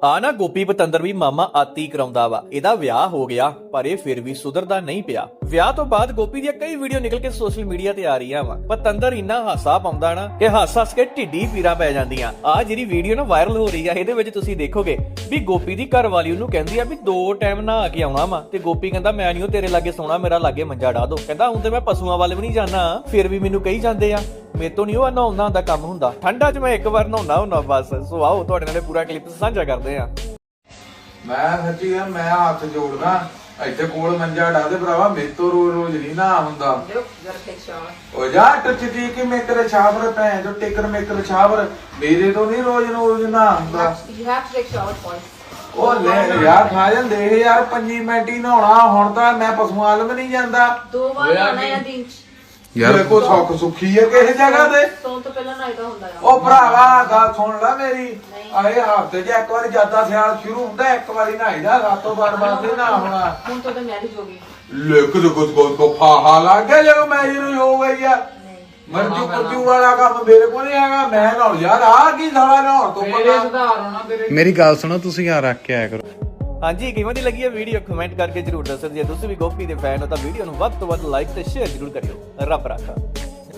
ਆ ਨਾ ਗੋਪੀ ਪਤੰਦਰ ਵੀ ਮਾਮਾ ਆਤੀ ਕਰਾਉਂਦਾ ਵਾ। ਇਹਦਾ ਵਿਆਹ ਹੋ ਗਿਆ, ਪਰ ਇਹ ਫਿਰ ਵੀ ਸੁਧਰਦਾ ਨਹੀਂ ਪਿਆ। ਵਿਆਹ ਤੋਂ ਬਾਅਦ ਗੋਪੀ ਦੀਆਂ ਕਈ ਵੀਡੀਓ ਨਿਕਲ ਕੇ ਸੋਸ਼ਲ ਮੀਡੀਆ ਤੇ ਆ ਰਹੀਆਂ ਵਾ। ਪਤੰਦਰ ਇੰਨਾ ਹਾਸਾ ਪਾਉਂਦਾ ਨਾ ਕਿ ਹੱਸ ਹੱਸ ਕੇ ਢਿੱਡੀ ਪੀਰਾਂ ਪੈ ਜਾਂਦੀਆਂ। ਆ ਜਿਹੜੀ ਵੀਡੀਓ ਨਾ ਵਾਇਰਲ ਹੋ ਰਹੀ ਆ, ਇਹਦੇ ਵਿੱਚ ਤੁਸੀਂ ਦੇਖੋਗੇ ਵੀ ਗੋਪੀ ਦੀ ਘਰ ਵਾਲੀ ਉਹਨੂੰ ਕਹਿੰਦੀ ਆ ਵੀ ਦੋ ਟਾਈਮ ਨਹਾ ਕੇ ਆਉਣਾ ਵਾ ਤੇ ਗੋਪੀ ਕਹਿੰਦਾ, ਮੈਂ ਨਹੀਂ ਉਹ ਤੇਰੇ ਲਾਗੇ ਸੋਣਾ, ਮੇਰਾ ਲਾਗੇ ਮੰਜਾ ਢਾ ਦੋ। ਕਹਿੰਦਾ, ਹੁਣ ਤੇ ਮੈਂ ਪਸ਼ੂਆਂ ਵੱਲ ਵੀ ਨਹੀਂ ਜਾਣਾ, ਫਿਰ ਵੀ ਮੈਨੂੰ ਕਹੀ ਜਾਂਦੇ ਆ ਮੇਰੇ ਤੋਂ ਨਹੀਂ ਉਹ ਨਹਾਉਣਾ ਹੁੰਦਾ ਕੰਮ ਹੁੰਦਾ। ਠੰਡਾ 'ਚ ਮੈਂ ਇੱਕ ਵਾਰ ਨਹਾਉਣਾ ਹੁੰਦਾ ਬਸ। ਸੋ ਆਓ ਤੁਹਾਡੇ ਨਾਲ ਪੂਰਾ ਕਲਿੱਪ ਸਾਂਝਾ ਕਰਦੇ ਆ ਮੈਂ ਸੱਚੀ ਆ ਮੈਂ ਹੱਥ ਜੋੜਦਾ ਇੱਥੇ ਕੋਲ ਮੰਜਾ ਡਾ ਦੇ ਭਰਾਵਾ ਮੇਰੇ ਤੋਂ ਰੋਜ਼ ਰੋਜ਼ ਨਹੀਂ ਨਾ ਹੁੰਦਾ. ਉਹ ਜਾ ਟੱਚਦੀ ਕਿ ਮੈਂ ਤੇਰੇ ਛਾਵਰ ਭੈਣ ਜੋ ਟਿਕਰ ਮੇ ਤੇਰੇ ਛਾਵਰ ਮੇਰੇ ਤੋਂ ਨਹੀਂ ਰੋਜ਼ ਰੋਜ਼ ਨਾ ਹੁੰਦਾ. ਉਹ ਲੈ ਯਾਰ ਖਾ ਜਾਂਦੇ ਯਾਰ ਪੰਜੀ ਮਿੰਟ ਹੀ ਨਹਾਉਣਾ ਹੁਣ ਤਾਂ ਮੈਂ ਪਸ਼ੂਆਂ ਵੱਲ ਵੀ ਨਹੀਂ ਜਾਂਦਾ। ਦੋ ਵਾਰ ਨਹਾਉਣਾ ਹੈ ਦਿਨ ਚ। ਮੇਰੇ ਕੋ ਸੁੱਖ ਸੁਖੀ ਹੈ ਕਿਸੇ ਜਗ੍ਹਾ ਤੇ? ਸੌਣ ਤੋਂ ਪਹਿਲਾਂ ਨਹਾਈਦਾ ਹੁੰਦਾ ਆ ਉਹ ਭਰਾਵਾ ਗੱਲ ਸੁਣ ਲੈ ਮੇਰੀ। ਨਹੀਂ। ਆਏ ਹਫ਼ਤੇ 'ਚ ਇੱਕ ਵਾਰੀ ਜ਼ਿਆਦਾ ਸਿਆਲ ਸ਼ੁਰੂ ਹੁੰਦਾ ਇੱਕ ਵਾਰੀ ਨਹਾਈਦਾ ਰਾਤੋਂ ਬਾਰ ਬਾਰ ਤੇ ਨਾ ਹੋਣਾ। ਹੁਣ ਤਾਂ ਮੈਰਿਜ ਹੋ ਗਈ। ਦੇ ਕੁਝ ਕੁਝ ਕੋ ਫਾਹਾ ਲੱਗ ਗਿਆ ਜਦੋਂ ਮੈਂ ਇਹਨੂੰ ਹੋ ਗਈ ਆ। ਨਹੀਂ। ਮਰਜੂ ਕੁੱਜੂ ਵਾਲਾ ਕੰਮ ਮੇਰੇ ਕੋਲ ਨਹੀਂ ਹੈਗਾ ਮੈਂ ਨਾ ਯਾਰ ਆ ਕੀ ਸਾਲਾ ਨਹਾਉਣ ਤੋਂ ਪਹਿਲਾਂ? ਮੇਰੀ ਗੱਲ ਸੁਣੋ ਤੁਸੀਂ ਆ ਰੱਖ ਕੇ ਆਇਆ ਕਰੋ। ਹਾਂਜੀ, ਕਿਵੇਂ ਦੀ ਲੱਗੀ ਇਹ ਵੀਡੀਓ ਕਮੈਂਟ ਕਰਕੇ ਜਰੂਰ ਦੱਸੋ। ਜੇ ਤੁਸੀਂ ਵੀ ਗੋਪੀ ਦੇ ਫੈਨ ਹੋ ਤਾਂ ਵੀਡੀਓ ਨੂੰ ਵੱਧ ਤੋਂ ਵੱਧ ਲਾਈਕ ਤੇ ਸ਼ੇਅਰ ਜਰੂਰ ਕਰਿਓ। ਰੱਬ ਰਾਖਾ।